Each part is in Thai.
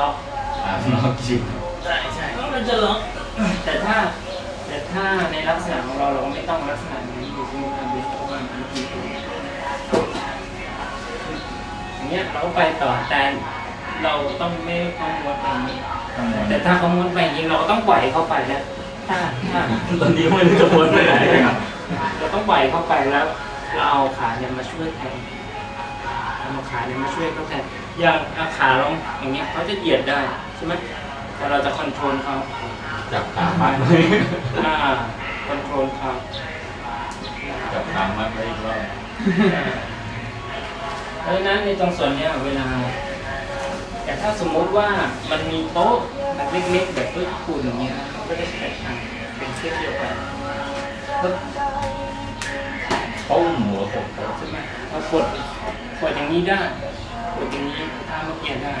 ล็อกอ่าล็อกจริงใช่ใช่มันจะล็อกแต่ถ้าแต่ถ้าในลักษณะของเราเราก็ไม่ต้องลักษณะนี้อยู่ที่การบิดเข้ามาทันทีอย่างเงี้ยเราไปต่อแต่เราต้องไม่ต้องม้วนไปอย่างนี้แต่ถ้าเขาม้วนไปอย่างนี้เราก็ต้องปล่อยเขาไปแล้วถ้าถ้าตอนนี้ไม่รู้จะม้วนไปไหนเลยครับเราต้องปล่อยเขาไปแล้วเราเอาขาเนี่ยมาช่วยแทนเอาขาเนี่ยมาช่วยเขาแทน อย่างเอาขาลงอย่างเงี้ยเขาจะเหยียดได้ใช่ไหมแต่เราจะคอนโทรลเขาจับขามัดเลยอ่าคอนโทรลเขาจับขามัดไว้อีกรอบอ่าเพราะฉะนั้นในตรงส่วนเนี้ยเวลา แต่ถ้าสมมุติว่ามันมีโต๊ะแบบเล็กๆแบบพื้นปูนอย่างเงี้ยนะมันก็จะแตกต่างเป็นเช่นเดียวกันปึ๊บปุ้มหัวหกครับใช่ไหมเรากดกดอย่างนี้ได้ กดอย่างนี้ท่าเมื่อกี้ได้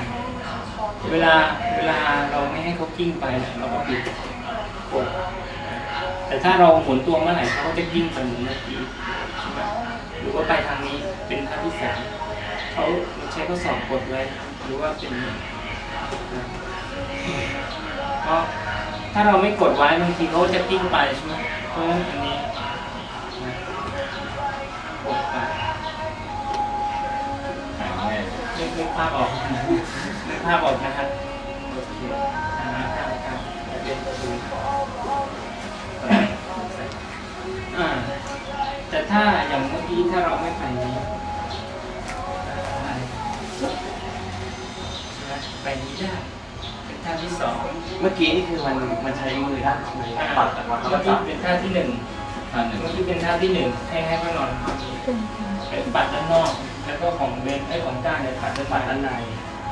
เวลาเวลาเราไม่ให้เขากิ้งไปเนี่ยเราก็ปิดกดแต่ถ้าเราหมุนตัวเมื่อไหร่เขาก็จะกิ้งไปเหมือนเมื่อกี้หรือว่าไปทางนี้เป็นท่าที่สามเขาใช้ข้อสอบกดไว้หรือว่าเป็นนะเพราะถ้าเราไม่กดไว้บางทีเขาจะกิ้งไปใช่ไหมเพราะงั้นอันนี้ นึกนึกภาพออกนึกภาพออกนะครับโอเคอ่าครับครับเป็นประตูอ่าแต่ถ้าอย่างเมื่อกี้ถ้าเราไม่ไปนี้อ่ไปนี้ได้เป็นท่าที่สองเมื่อกี้นี่คือมันมันใช้มือด้านมือปัดแต่ว่าเมื่อกี้เป็นท่าที่หนึ่งท่าหนึ่งเมื่อกี้เป็นท่าที่หนึ่งให้ให้เขานอนเป็นปัดด้านนอก แล้วก็ของเบนไอ้ของก้าเนี่ยปัดด้านปัดด้านใน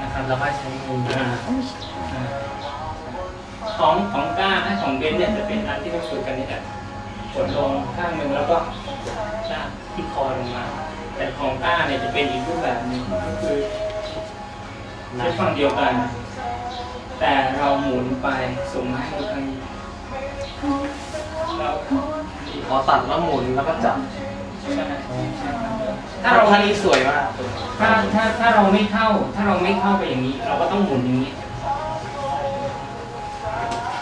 นะครับแล้วก็ใช้มือของของก้านไอ้ของเบนเนี่ยจะเป็นอันที่เราฝึกกันนี่แหละกดลงข้างหนึ่งแล้วก็ลากที่คอลงมา แต่ของก้าเนี่ยจะเป็นอีกรูปแบบหนึ่งก็คือใช้ฝั่งเดียวกัน แต่เราหมุนไปส่งมาให้ดูข้างนี้เราพอตัดแล้วหมุนแล้วก็จับ ใช่ไหมใช่ครับถ้าถ้าเราเราท่านี้สวยมากถ้าถ้าถ้าเราไม่เข้า ถ้าเราไม่เข้าไปอย่างนี้ เราก็ต้องหมุนอย่างนี้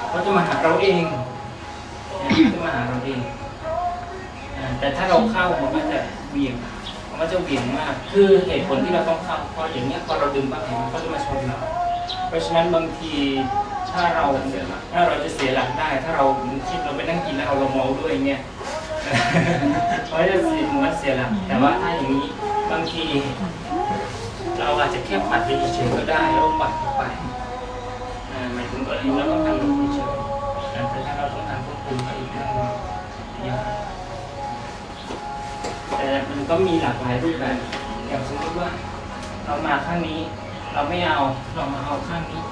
เขาจะมาหาเราเองนะจะมาหาเราเองอ่าแต่ถ้าเราเข้ามันก็จะเบี่ยงมันก็จะเบี่ยงมาก คือเหตุผลที่เราต้องเข้าเพราะอย่างเนี้ยพอเราดึงปั๊บเห็นมันก็จะมาชนเรา เพราะฉะนั้นบางทีถ้าเราถ้าเราจะเสียหลักได้ ถ้าเราคิดเราไปนั่งกินแล้วเอาเราเมาด้วยเงี้ย เพราะจะเสียมันเสียหลักแต่ว่าถ้าอย่างนี้บางทีเราอาจจะแค่ปัดไปเฉยๆก็ได้แล้วปัดไปหมายถึงกรณีเราต้องการลงเฉยแต่ถ้าเราต้องการควบคุมก็อีกเรื่องหนึงยากแต่มันก็มีหลากหลายรูปแบบอย่างสมมติว่า เรามาข้างนี้ เราไม่เอาเรามาเอาข้างนี้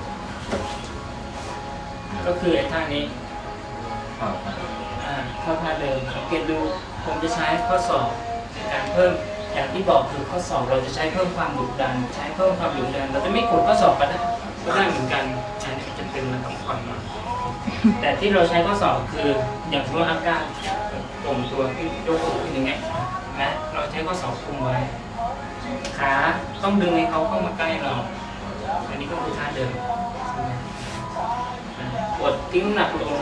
ก็คือไอ้ท่านี้ เข้าไปอ่าเข้าท่าเดิมสังเกตดูผมจะใช้ข้อสอบในการเพิ่มอย่างที่บอกคือข้อสอบเราจะใช้เพิ่มความดุดัน ใช้เพิ่มความดุดัน เราจะไม่กดข้อสอบก็ได้ก็ได้เหมือนกันอันนี้จะเป็นมันต้องผ่อนมาแต่ที่เราใช้ข้อสอบคืออย่างสมมติอาการตรงตัวขึ้นยกตัวขึ้นอย่างเงี้ยนะเราใช้ข้อสอบคุมไว้ ขาต้องดึงให้เขาเข้ามาใกล้เรา อันนี้ก็คือท่าเดิมกดทิ้งหนักลง